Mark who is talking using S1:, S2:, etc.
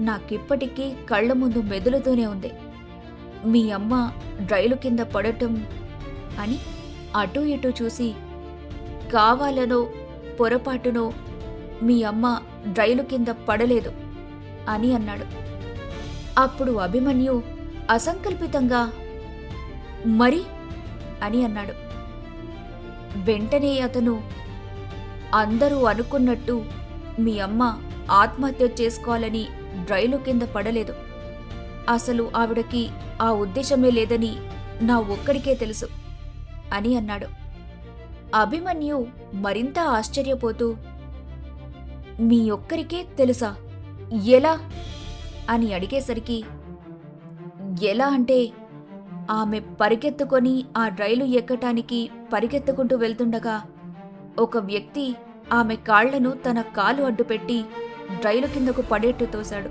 S1: నాకిప్పటికీ కళ్ళ ముందు మెదులుతూనే ఉంది. మీ అమ్మ రైలు కింద పడటం అని అటూ ఇటూ చూసి కావాలనో పొరపాటునో మీ అమ్మ రైలు కింద పడలేదు అని అన్నాడు. అప్పుడు అభిమన్యు అసంకల్పితంగా మరి అని అన్నాడు. వెంటనే అతను అందరూ అనుకున్నట్టు మీ అమ్మ ఆత్మహత్య చేసుకోవాలని డ్రైలు కింద పడలేదు. అసలు ఆవిడకి ఆ ఉద్దేశమే లేదని నా ఒక్కడికే తెలుసు అని అన్నాడు. అభిమన్యు మరింత ఆశ్చర్యపోతూ మీ ఒక్కరికే తెలుసా? ఎలా? అని అడిగేసరికి ఎలా అంటే ఆమె పరిగెత్తుకొని ఆ రైలు ఎక్కటానికి పరిగెత్తుకుంటూ వెళ్తుండగా ఒక వ్యక్తి ఆమె కాళ్ళను తన కాలు అడ్డుపెట్టి రైలు కిందకు పడేట్టు తోశాడు.